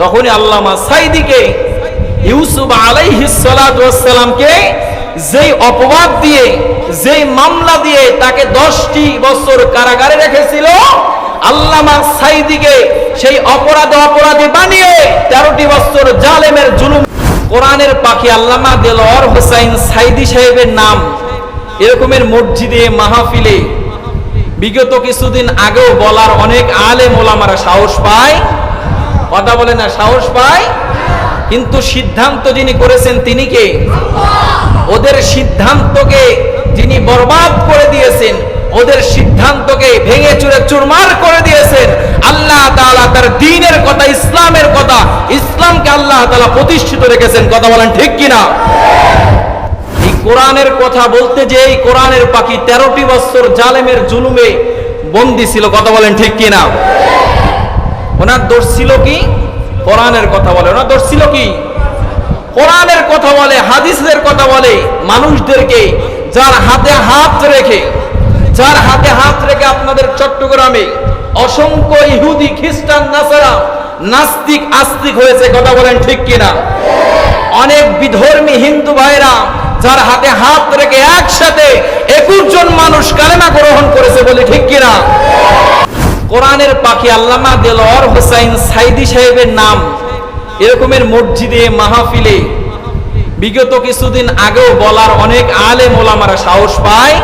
তখনই আল্লামা সাইদিকে, ইউসুফ আলাইহিসালামকে যেই অপবাদ দিয়ে, যেই মামলা দিয়ে তাকে দশটি বছর কারাগারে রেখেছিল, আল্লামা সাইদিকে সেই অপরাধ অপরাধী বানিয়ে তেরোটি বছর জালেমের জুলুম। কোরআনের পাখি আল্লামা দেলোয়ার হোসাইন সাইদি সাহেবের নাম। এরকমের মসজিদে, মাহফিলে, বিগত কিছুদিন আগেও বলার অনেক আলেম ওলামারা সাহস পায়। কথা বলে না, সাহস পায়? কিন্তু সিদ্ধান্ত যিনি করেছেন তিনি কে? ওদের সিদ্ধান্তকে যিনি বরবাদ করে দিয়েছেন, ওদের সিদ্ধান্তকে ভেঙে চুরে চুরমার করে দিয়েছেন। আল্লাহ তাআলা তার দ্বীনের কথা, ইসলামের কথা, ইসলামকে আল্লাহ তাআলা প্রতিষ্ঠিত রেখেছেন। কথা বলেন ঠিক কিনা? এই কোরআনের কথা বলতে যে এই কোরআনের পাখি তেরোটি বছর জালেমের জুলুমে বন্দি ছিল, কথা বলেন ঠিক কিনা? ওনার দোষ ছিল কি? কোরআনের কথা বলে। ওনার দোষ ছিল কি? কোরআনের কথা বলে, হাদিসের কথা বলে। মানুষদেরকে যার হাতে হাত রেখে, যার হাতে হাত রেখে আপনাদের চট্টগ্রামে অসংখ্য ইহুদি, খ্রিস্টান, নাসারা নাস্তিক, আস্তিক হয়েছে। কথা বলেন ঠিক কিনা? অনেক বিধর্মী হিন্দু ভাইরা যার হাতে হাত রেখে একসাথে একুশ জন মানুষ কালেমা গ্রহণ করেছে বলে ঠিক কিনা? কোরআনের পাখি আল্লামা দেলোয়ার হোসাইন সাইদি সাহেবের নাম। এরকমের মসজিদে, মাহফিলে, বিগত কিছুদিন আগেও বলার অনেক আলেম ওলামারা সাহস পায়।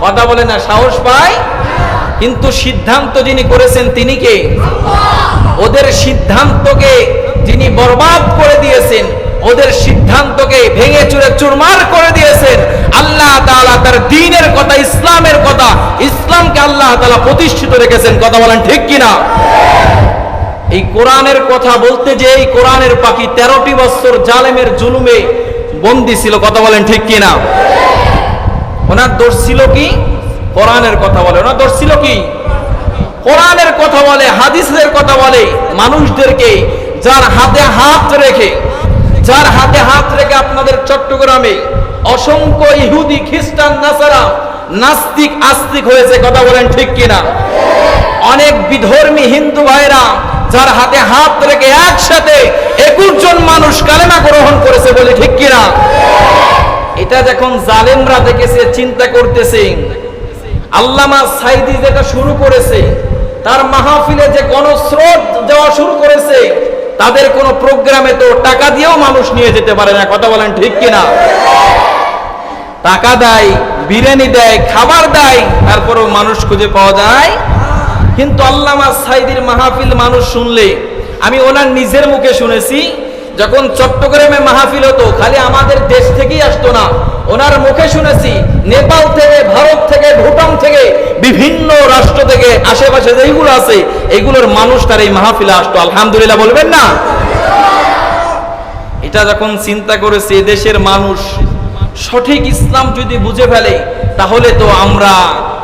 কথা বলে না, সাহস পায়? কিন্তু সিদ্ধান্ত যিনি করেছেন তিনি কে? ওদের সিদ্ধান্তকে যিনি বরবাদ করে দিয়েছেন, ওদের সিদ্ধান্তকে ভেঙে চুরে চুরমার করে দিয়েছেন আল্লাহ তাআলা তার দ্বীনের কথা, ইসলামের কথা, ইসলামকে আল্লাহ তাআলা প্রতিষ্ঠিত রেখেছেন। কথা বলেন ঠিক কিনা? এই কোরআনের কথা বলতে যে এই কোরআনের পাখি তেরোটি বছর জালেমের জুলুমে বন্দি ছিল, কথা বলেন ঠিক কিনা? ওনার দোষ ছিল কি? কোরআনের কথা বলে। ওনার দোষ ছিল কি? কোরআনের কথা বলে, হাদিসের কথা বলে। মানুষদেরকে যার হাতে হাত রেখে যার হাতে হাত রেখে আপনাদের চট্টগ্রামে অসংখ্য ইহুদি, খ্রিস্টান, নাসারা নাস্তিক, আস্তিক হয়েছে, কথা বলেন ঠিক কিনা? অনেক বিধর্মী হিন্দু ভাইরা যার হাতে হাত রেখে একসাথে একুশ জন মানুষ কালেমা গ্রহণ করেছে বলে ঠিক কিনা? এটা যখন জালেমরা দেখেছে, চিন্তা করতেছে, আল্লামা সাইদি যেটা শুরু করেছে, তার মাহফিলে যে গণস্রোত দেওয়া শুরু করেছে তাদের কোনো প্রোগ্রামে তো টাকা দিয়েও মানুষ নিয়ে যেতে পারে না, কথা বলেন ঠিক কিনা? টাকা দেয়, বিরিয়ানি দেয়, খাবার দেয়, তারপরেও মানুষ খুঁজে পাওয়া যায়। কিন্তু আল্লামা সাইদির মাহফিল মানুষ শুনলে, আমি ওনার নিজের মুখে শুনেছি, যখন চট্টগ্রামে মাহফিল হতো, খালি আমাদের দেশ থেকেই আসতো না, ওনার মুখে শুনেছি, নেপাল আশেপাশে যেগুলো আছে, এগুলোর মানুষ তার এই মাহফিলে আসতো। আলহামদুলিল্লাহ বলবেন না? এটা যখন চিন্তা করেছে দেশের মানুষ, সঠিক ইসলাম যদি বুঝে ফেলে, তাহলে তো আমরা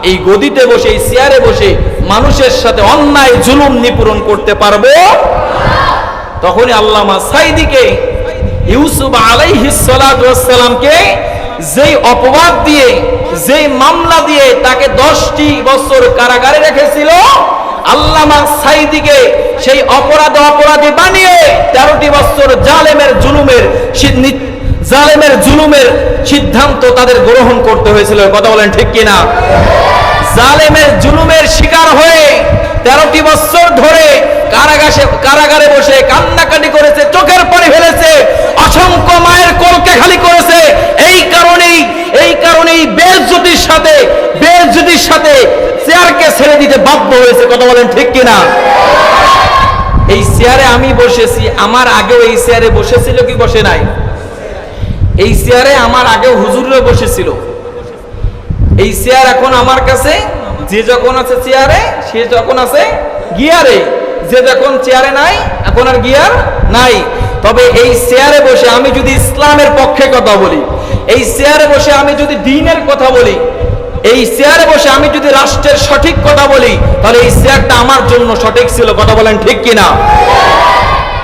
এই গদিতে বসে, এই চেয়ারে বসে মানুষের সাথে অন্যায়, জুলুম নিপূরণ করতে পারব? তখনই আল্লামা সাইদিকে, ইউসুফ আলাইহিসালামকে যেই অপবাদ দিয়ে, যেই মামলা দিয়ে তাকে দশটি বছর কারাগারে রেখেছিল, আল্লামা সাইদিকে সেই অপরাধ অপরাধী বানিয়ে তেরোটি বছর জালেমের জুলুমের জালেমের জুলুমের সিদ্ধান্ত তাদের গ্রহণ করতে হয়েছিল। কথা বলেন ঠিক কিনা? জালেমের জুলুমের শিকার হয়ে তেরোটি বছর ধরে কারাগারে কারাগারে বসে কান্নাকাটি করেছে দিতে বাধ্য হয়েছে, কথা বলেন ঠিক কিনা? এই চেয়ারে আমি বসেছি, আমার আগেও এই চেয়ারে বসেছিল কি বসে নাই? এই চেয়ারে আমার আগেও হুজুররা বসেছিল। এই চেয়ার এখন আমার কাছে, যে যখন আছে চেয়ারে সে যখন আছে গিয়ারে যে যখন চেয়ারে নাই, এখন আর গিয়ার নাই। তবে এই চেয়ারে বসে আমি যদি ইসলামের পক্ষে কথা বলি, এই চেয়ারে বসে আমি যদি দিনের কথা বলি এই চেয়ারে বসে আমি যদি রাষ্ট্রের সঠিক কথা বলি, তাহলে এই চেয়ারটা আমার জন্য সঠিক ছিল, কথা বলেন ঠিক কিনা?